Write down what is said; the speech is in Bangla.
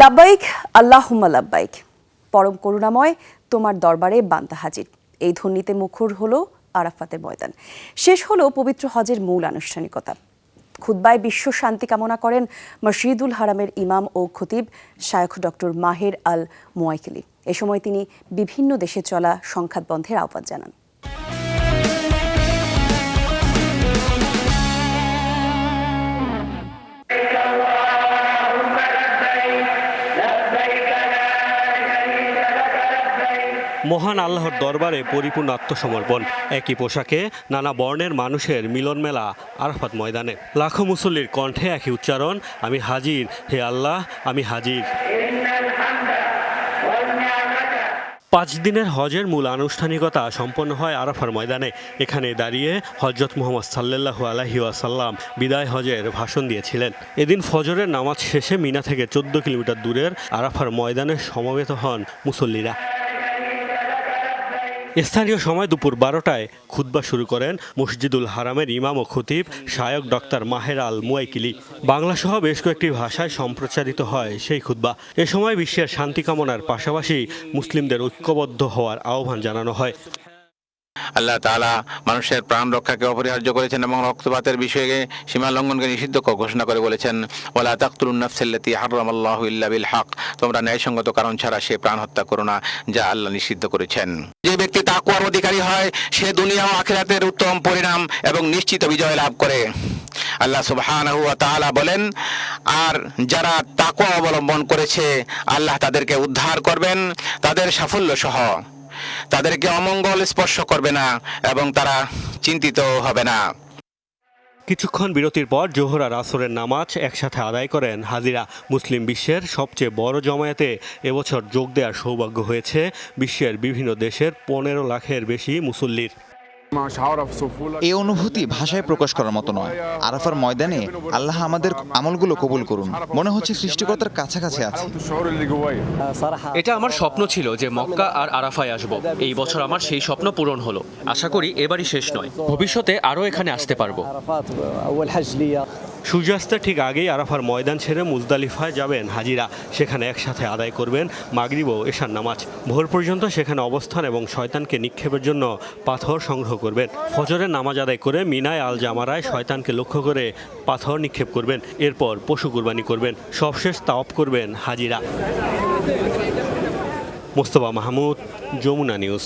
লাব্বাইক, আল্লাহুম্মা লাব্বাইক। পরম করুণাময়, তোমার দরবারে বান্তা হাজির। এই ধ্বনিতে মুখর হলো আরাফাতের ময়দান। শেষ হলো পবিত্র হজের মূল আনুষ্ঠানিকতা। খুদ্বায় বিশ্ব শান্তি কামনা করেন মসজিদুল হারামের ইমাম ও খতিব শায়খ ডক্টর মাহের আল মোয়াইকেলি। এ সময় তিনি বিভিন্ন দেশে চলা সংঘাত বন্ধের আহ্বান জানান। মহান আল্লাহর দরবারে পরিপূর্ণ আত্মসমর্পণ। একই পোশাকে নানা বর্ণের মানুষের মিলন মেলা আরাফাত ময়দানে। লাখো মুসল্লির কণ্ঠে একই উচ্চারণ, আমি হাজির, হে আল্লাহ, আমি হাজির। পাঁচ দিনের হজের মূল আনুষ্ঠানিকতা সম্পন্ন হয় আরাফার ময়দানে। এখানে দাঁড়িয়ে হজরত মোহাম্মদ সাল্লাল্লাহু আলাইহি ওয়াসাল্লাম বিদায় হজের ভাষণ দিয়েছিলেন। এদিন ফজরের নামাজ শেষে মিনা থেকে চোদ্দ কিলোমিটার দূরের আরাফার ময়দানে সমবেত হন মুসল্লিরা। স্থানীয় সময় দুপুর বারোটায় খুতবা শুরু করেন মসজিদুল হারামের ইমাম ও খতিব শায়ক ডক্টর মাহের আল মুয়াইকিলি। বাংলাসহ বেশ কয়েকটি ভাষায় সম্প্রচারিত হয় সেই খুতবা। এ সময় বিশ্বের শান্তি কামনার পাশাপাশি মুসলিমদের ঐক্যবদ্ধ হওয়ার আহ্বান জানানো হয়। আল্লাহ তাআলা মানুষের প্রাণ রক্ষাকে অপরিহার্য করেছেন এবং রক্তপাতের বিষয়ে সীমা লঙ্ঘনকে নিষিদ্ধ ঘোষণা করে বলেছেন। ওয়ালা তাকতুলুন নাফসাল্লাতী হারামাল্লাহু ইল্লা বিল হক। তোমরা ন্যায়সঙ্গত কারণ ছাড়া সে প্রাণ হত্যা করো না, যা আল্লাহ নিষিদ্ধ করেছেন। যে ব্যক্তি তাকওয়ার অধিকারী হয়, সে দুনিয়া ও আখিরাতের উত্তম পরিণাম এবং নিশ্চিত বিজয় লাভ করে। আল্লাহ তাআলা বলেন, আর যারা তাকওয়া অবলম্বন করেছে, আল্লাহ তাদেরকে উদ্ধার করবেন, তাদের সাফল্য সহ। তাদেরকে অমঙ্গল স্পর্শ করবে না এবং তারা চিন্তিত হবে না। কিছুক্ষণ বিরতির পর জোহর আসরের নামাজ একসাথে আদায় করেন। হাজিরা মুসলিম বিশ্বের সবচেয়ে বড় জমায়েতে এবছর যোগ দেওয়ার সৌভাগ্য হয়েছে বিশ্বের বিভিন্ন দেশের পনেরো লাখের বেশি মুসল্লির। এই অনুভূতি ভাষায় প্রকাশ করার মতো নয়। আরাফার ময়দানে আল্লাহ আমাদের আমলগুলো কবুল করুন। মনে হচ্ছে সৃষ্টিকর্তার কাছাকাছি আছে। এটা আমার স্বপ্ন ছিল যে মক্কা আর আরাফায় আসব। এই বছর আমার সেই স্বপ্ন পূরণ হলো। আশা করি এবারই শেষ নয়। ভবিষ্যতে আরও এখানে আসতে পারব। সূর্যাস্তের ঠিক আগেই আরাফার ময়দান ছেড়ে মুজদালিফায় যাবেন হাজিরা। সেখানে একসাথে আদায় করবেন মাগরিব ও এশার নামাজ। ভোর পর্যন্ত সেখানে অবস্থান এবং শয়তানকে নিক্ষেপের জন্য পাথর সংগ্রহ করবেন। ফজরের নামাজ আদায় করে মিনায় আল জামারায় শয়তানকে লক্ষ্য করে পাথর নিক্ষেপ করবেন। এরপর পশু কুরবানি করবেন। সবশেষ তাপ করবেন হাজিরা। মোস্তফা মাহমুদ, যমুনা নিউজ।